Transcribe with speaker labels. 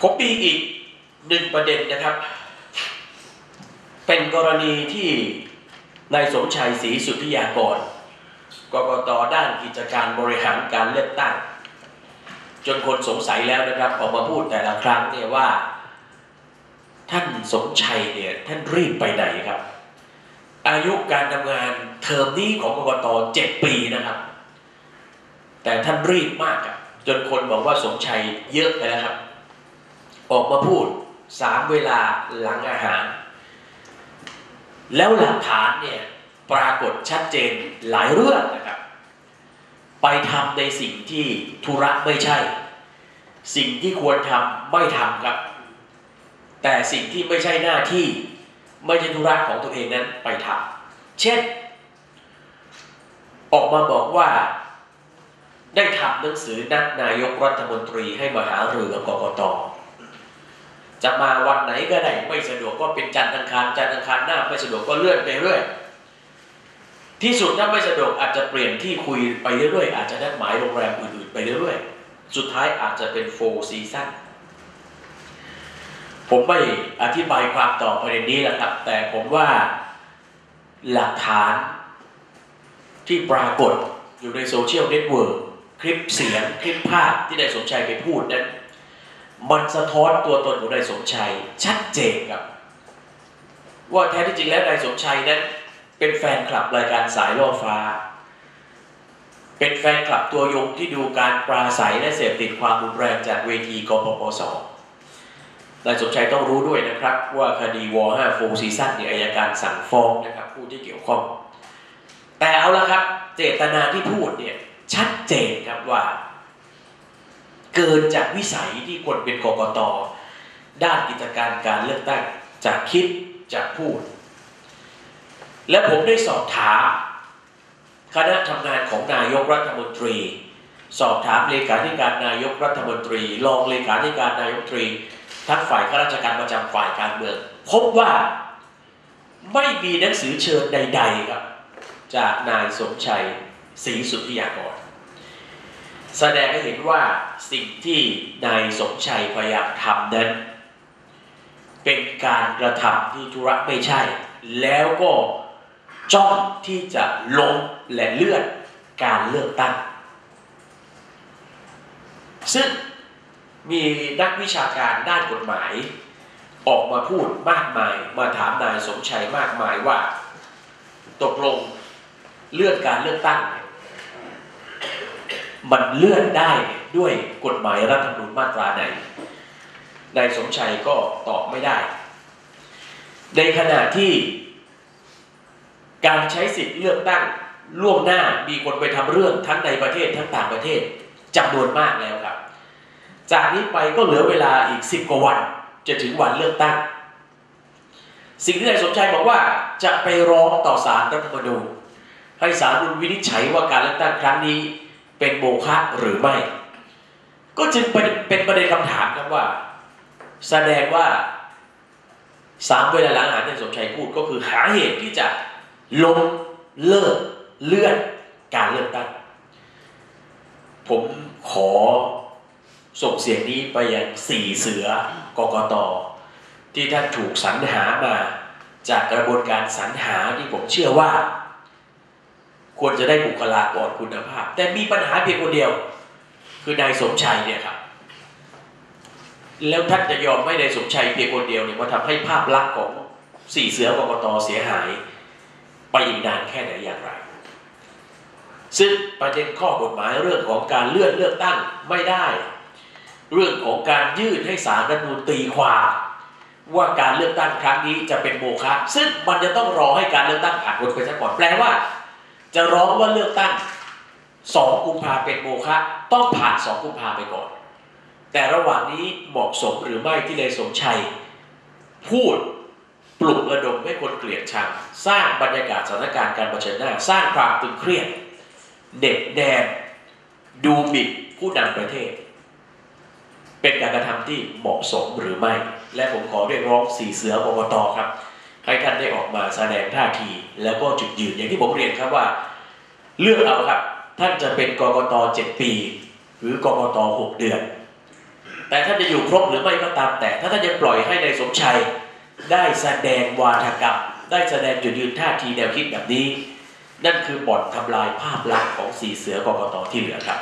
Speaker 1: ผมมีอีกหนึ่งประเด็นนะครับ เป็นกรณีที่นายสมชัยศรีสุทธิยากรกกตด้านกิจการบริหารการเลือกตั้ง จนคนสงสัยแล้วนะครับออกมาพูดแต่ละครั้งเนี่ยว่า ท่านสมชัยเนี่ยท่านรีบไปไหนครับ อายุการทำงานเทอมนี้ของกกตเจ็ดปีนะครับ แต่ท่านรีบมากอะจนคนบอกว่าสมชัยเยอะไปแล้วครับ ออกมาพูดสามเวลาหลังอาหาร แล้วหลักฐานเนี่ยปรากฏชัดเจนหลายเรื่องนะครับ ไปทำในสิ่งที่ธุระไม่ใช่ สิ่งที่ควรทำไม่ทำครับ แต่สิ่งที่ไม่ใช่หน้าที่ไม่ใช่ธุระของตัวเองนั้นไปทำเช่น ออกมาบอกว่าได้ทำหนังสือนัดนายกรัฐมนตรีให้มาหารือกับกกต จะมาวันไหนก็ได้ไม่สะดวกก็เป็นจันทร์อังคารจันทร์อังคารหน้าไม่สะดวกก็เลื่อนไปเรื่อยที่สุดถ้าไม่สะดวกอาจจะเปลี่ยนที่คุยไปเรื่อยๆอาจจะนัดหมายโรงแรมอื่นๆไปเรื่อยๆสุดท้ายอาจจะเป็นโฟร์ซีซั่นผมไม่อธิบายความต่อประเด็นนี้แล้วครับ แต่ผมว่าหลักฐานที่ปรากฏอยู่ในโซเชียลเน็ตเวิร์กคลิปเสียง คลิปภาพที่นายสมชัยไปพูดนั้น มันสะท้อนตัวตนของนายสมชัยชัดเจนครับ ว่าแท้ที่จริงแล้วนายสมชัยนั้น เป็นแฟนคลับรายการสายล่อฟ้า เป็นแฟนคลับตัวยงที่ดูการปราศัยและเสพติดความรุนแรงจากเวทีกปปสนายสมชัยต้องรู้ด้วยนะครับ ว่าคดีว5โฟซีซั่นเนี่ยอายการสั่งฟ้องนะครับ ผู้ที่เกี่ยวข้อง แต่เอาละครับ เจตนาที่พูดเนี่ยชัดเจนครับว่า เกินจากวิสัยที่คนเป็นกกตด้านกิจการการเลือกตั้งจากคิดจากพูด และผมได้สอบถามคณะทำงานของนายกรัฐมนตรี สอบถามเลขาธิการนายกรัฐมนตรี รองเลขาธิการนายกรัฐมนตรีทั้งฝ่ายข้าราชการประจำฝ่ายการเมือง พบว่าไม่มีหนังสือเชิญใด ๆ ครับ จากนายสมชัยศรีสุทธิยากร แสดงให้เห็นว่าสิ่งที่นายสมชัยพยายามทำนั้น เป็นการกระทำที่ธุระไม่ใช่ แล้วก็จ้องที่จะล้มและเลื่อนการเลือกตั้ง ซึ่งมีนักวิชาการด้านกฎหมาย ออกมาพูดมากมาย มาถามนายสมชัยมากมายว่า ตกลงเลื่อนการเลือกตั้ง มันเลื่อนได้ด้วยกฎหมายรัฐธรรมนูญมาตราไหนนายสมชัยก็ตอบไม่ได้ ในขณะที่การใช้สิทธิ์เลือกตั้งล่วงหน้ามีคนไปทำเรื่องทั้งในประเทศทั้งต่างประเทศจำนวนมากแล้วครับ จากนี้ไปก็เหลือเวลาอีกสิบกว่าวันจะถึงวันเลือกตั้ง สิ่งที่นายสมชัยบอกว่าจะไปร้องต่อศาลรัฐธรรมนูญให้ศาลรุนวินิจฉัยว่าการเลือกตั้งครั้งนี้ เป็นโมฆะหรือไม่ ก็จึงเป็นเป็นประเด็นคำถามครับว่า แสดงว่าสามเวลาหลังอาหารที่สมชัยพูดก็คือหาเหตุที่จะล้มเลิกเลื่อนการเลือกตั้ง ผมขอส่งเสียงนี้ไปยังสี่เสือกกตที่ท่านถูกสรรหามา จากกระบวนการสรรหาที่ผมเชื่อว่า ควรจะได้บุคลากรคุณภาพ แต่มีปัญหาเพียงคนเดียว คือนายสมชัยเนี่ยครับ แล้วท่านจะยอมให้นายสมชัยเพียงคนเดียวเนี่ยมาทำให้ภาพลักษณ์ของสี่เสือกกตเสียหาย ไปอีกนานแค่ไหนอย่างไร ซึ่งประเด็นข้อกฎหมายเรื่องของการเลื่อนเลือกตั้งไม่ได้ เรื่องของการยื่นให้ศาลรัฐมนูญตีความว่าการเลือกตั้งครั้งนี้จะเป็นโมฆะซึ่งมันจะต้องรอให้การเลือกตั้งผ่านพ้นไปซะก่อนแปลว่า จะร้องว่าเลือกตั้งสองกุมภาเป็นโมฆะต้องผ่านสองกุมภาไปก่อน แต่ระหว่างนี้เหมาะสมหรือไม่ที่นายสมชัย พูดปลุกระดมให้คนเกลียดชังสร้างบรรยากาศสถานการณ์การเผชิญหน้า สร้างความตึงเครียดเด็กแดนดูหมิ่นผู้นำประเทศ เป็นการกระทำที่เหมาะสมหรือไม่ และผมขอเรียกร้องสีเสือกกตครับ ให้ท่านได้ออกมาแสดงท่าที แล้วก็จุดยืนอย่างที่ผมเรียนครับว่า เลือกเอาครับ ท่านจะเป็นกกตเจ็ดปี หรือกกตหกเดือน แต่ท่านจะอยู่ครบหรือไม่ก็ตามแต่ ถ้าท่านยังปล่อยให้ในายสมชัย ได้แสดงวาทกรรม ได้แสดงจุดยืนท่าทีแนวคิดแบบนี้ นั่นคือบ่อนทำลายภาพลักษณ์ของสีเสือกกตที่เหลือครับ